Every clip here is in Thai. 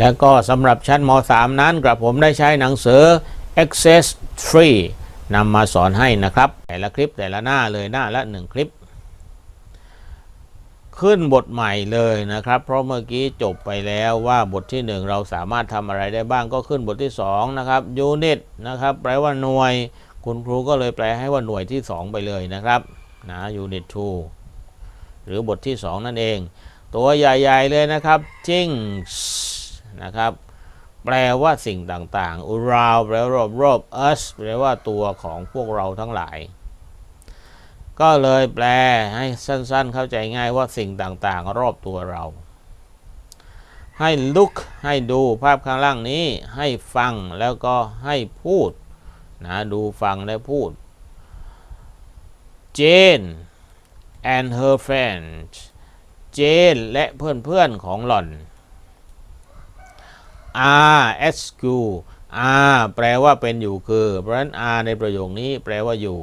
แล้วก็สำหรับชั้นม .3 นั้นกระผมได้ใช้หนังสือ Access 3นำมาสอนให้นะครับ แต่ละคลิปแต่ละหน้าเลยหน้าละ 1 คลิป ขึ้นบทใหม่เลยนะครับ เพราะเมื่อกี้จบไปแล้วว่าบทที่ 1 เราสามารถทำอะไรได้บ้างก็ขึ้นบทที่ 2 นะครับ Unit นะครับ แปลว่าหน่วย คุณครูก็เลยแปลให้ว่าหน่วยที่ 2 ไปเลยนะครับนะ Unit 2หรือบทที่ 2 นั่นเอง ตัวใหญ่ ๆ เลยนะครับ things นะครับ แปลว่าสิ่งต่างๆ around แปลว่ารอบๆ us แปลว่าตัวของพวกเราทั้งหลาย ก็เลยแปลให้สั้นๆ เข้าใจง่ายว่าสิ่งต่างๆ รอบตัวเรา ให้ look ให้ดูภาพข้างล่างนี้ ให้ฟังแล้วก็ให้พูดนะดูฟังและพูด Jane and her friends เจนและเพื่อนๆของหล่อน R, school R แปลว่าเป็นอยู่คือ เพราะฉะนั้น R ในประโยคนี้แปลว่าอยู่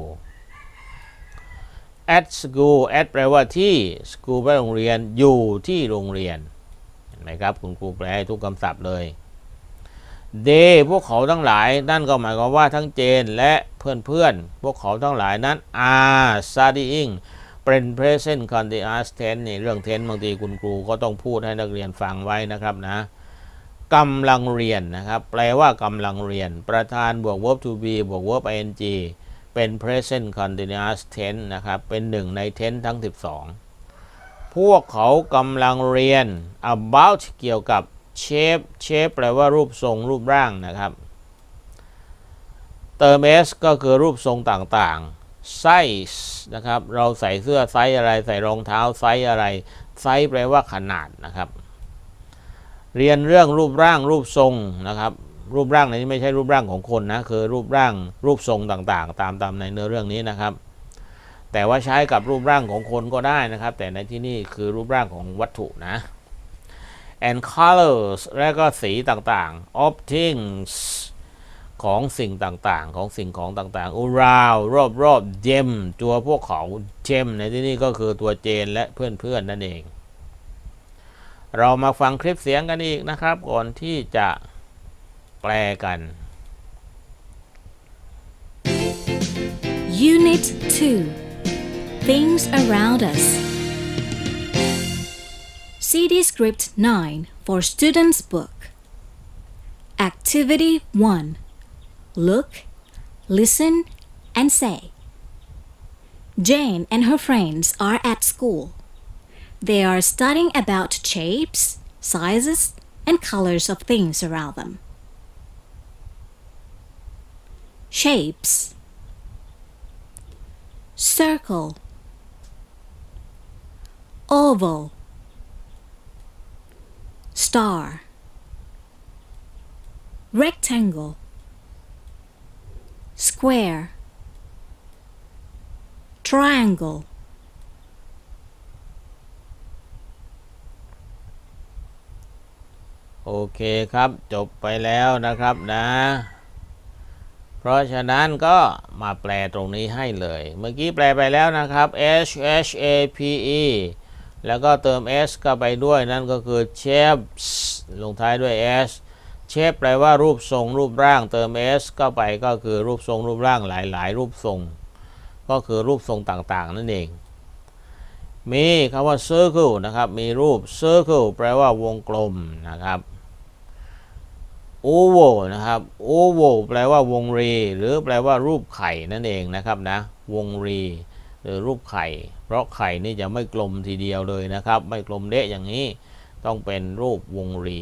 at school at แปลว่าที่ school แปลว่าโรงเรียนอยู่ที่โรงเรียนเห็นไหมครับ คุณครูแปลให้ทุกคำศัพท์เลย they พวกเขาทั้งหลายนั่นก็หมายความว่าทั้งเจนและเพื่อนๆ พวกเขาทั้งหลายนั้น are studying เป็น present continuous tense นี่เรื่อง tense บางทีคุณครูก็ต้องพูดให้นักเรียนฟังไว้นะครับนะ กำลังเรียนนะครับ แปลว่ากำลังเรียน ประธานบวก verb to be บวก verb ing เป็น present continuous tense นะครับ เป็นหนึ่งใน tense ทั้ง 12 พวกเขากำลังเรียน about เกี่ยวกับ shape shape แปลว่ารูปทรงรูปร่างนะครับ เติม s ก็คือรูปทรงต่างๆ size นะครับ เราใส่เสื้อไซส์อะไร ใส่รองเท้าไซส์อะไร ไซส์แปลว่าขนาดนะครับ เรียนเรื่องรูปร่างรูปทรงนะครับ รูปร่างในนี้ไม่ใช่รูปร่างของคนนะคือรูปร่างรูปทรงต่างๆ ตามตามในเนื้อเรื่องนี้นะครับ แต่ว่าใช้กับรูปร่างของคนก็ได้นะครับ แต่ในที่นี่คือรูปร่างของวัตถุนะ and colors และก็สีต่างๆ of things ของสิ่งต่างๆ ของสิ่งของต่างๆ around รอบๆ them ตัวพวกเขา them ในที่นี้ก็คือตัวเจนและเพื่อนๆนั่นเอง เรามาฟังคลิปเสียงกันอีกนะครับ ก่อนที่จะแปลกัน Unit 2 Things Around Us. CD Script 9 for Students Book. Activity 1 Look, listen, and say. Jane and her friends are at school. They are studying about shapes, sizes, and colors of things around them. Shapes. Circle. Oval. Star. Rectangle. Square. Triangle โอเคครับจบไปแล้วนะครับนะ เพราะฉะนั้นก็มาแปลตรงนี้ให้เลย เมื่อกี้แปลไปแล้วนะครับ H H A P E แล้วก็เติม S เข้าไปด้วยนั่นก็คือ shapes ลงท้ายด้วย S shape แปลว่ารูปทรงรูปร่างเติม S เข้าไปก็คือรูปทรงรูปร่างหลาย ๆ รูปทรง ก็คือรูปทรงต่างๆ นั่นเอง มีคำว่า circle นะครับ มีรูป circle แปลว่าวงกลมนะครับ oval นะครับ oval แปลว่าวงรี หรือแปลว่ารูปไข่นั่นเองนะครับนะวงรี หรือรูปไข่ เพราะไข่นี่จะไม่กลมทีเดียวเลยนะครับ ไม่กลมเดะอย่างนี้ ต้องเป็นรูปวงรี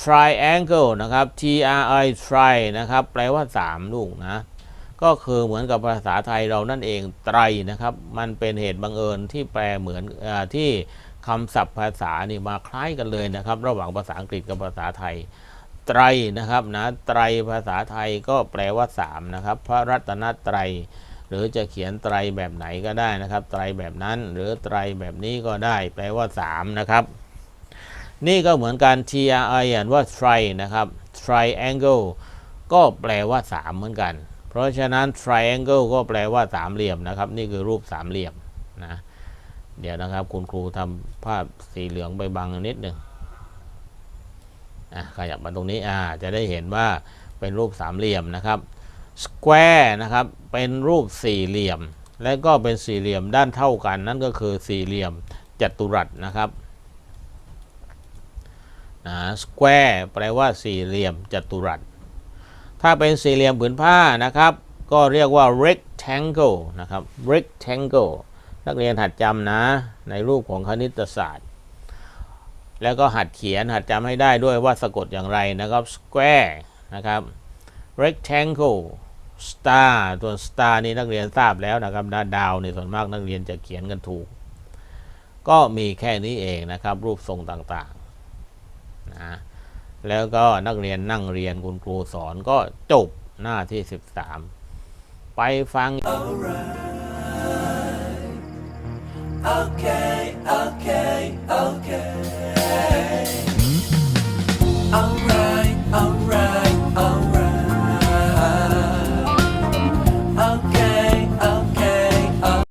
triangle นะครับ t r i tri นะครับ แปลว่า 3 ลูกนะ ก็คือเหมือนกับภาษาไทยเรานั่นเองไตรนะครับ มันเป็นเหตุบังเอิญที่แปลเหมือนอที่ คำศัพท์ภาษานี่มาคล้ายกันเลยนะครับ ระหว่างภาษาอังกฤษกับภาษาไทย ไตรนะครับนะไตรภาษาไทยก็แปลว่า3นะครับพระรัตนตรัยหรือจะเขียนไตรแบบไหนก็ได้นะครับ ไตรแบบนั้นหรือไตรแบบนี้ก็ได้ แปลว่า 3 นะครับ นี่ก็เหมือนกัน T R I อ่านว่า tri นะครับ triangle ก็แปลว่า 3 เหมือนกัน เพราะฉะนั้น triangle ก็แปลว่าสามเหลี่ยมนะครับ นี่คือรูปสามเหลี่ยมนะ เดี๋ยวนะครับ คุณครูทำภาพสีเหลืองไปบังนิดหนึ่งอะขยับมาตรงนี้อ่าจะได้เห็นว่าเป็นรูปสามเหลี่ยมนะครับ square นะครับเป็นรูปสี่เหลี่ยม และก็เป็นสี่เหลี่ยมด้านเท่ากัน นั่นก็คือสี่เหลี่ยมจัตุรัสนะครับอ่า square แปลว่าสี่เหลี่ยมจัตุรัส ถ้าเป็นสี่เหลี่ยมผืนผ้านะครับ ก็เรียกว่า rectangle นะครับ rectangle นักเรียนหัดจำนะ ในรูปของคณิตศาสตร์ แล้วก็หัดเขียนหัดจำให้ได้ด้วยว่าสะกดอย่างไรนะครับ square นะครับ rectangle star ตัว star นี่นักเรียนทราบแล้วนะครับดาดาวนี่ส่วนมากนักเรียนจะเขียนกันถูก ก็มีแค่นี้เองนะครับ รูปทรงต่างๆนะแล้วก็นักเรียนนั่งเรียนคุณครูสอนก็จบหน้าที่ 13 ไปฟัง Alright. okay.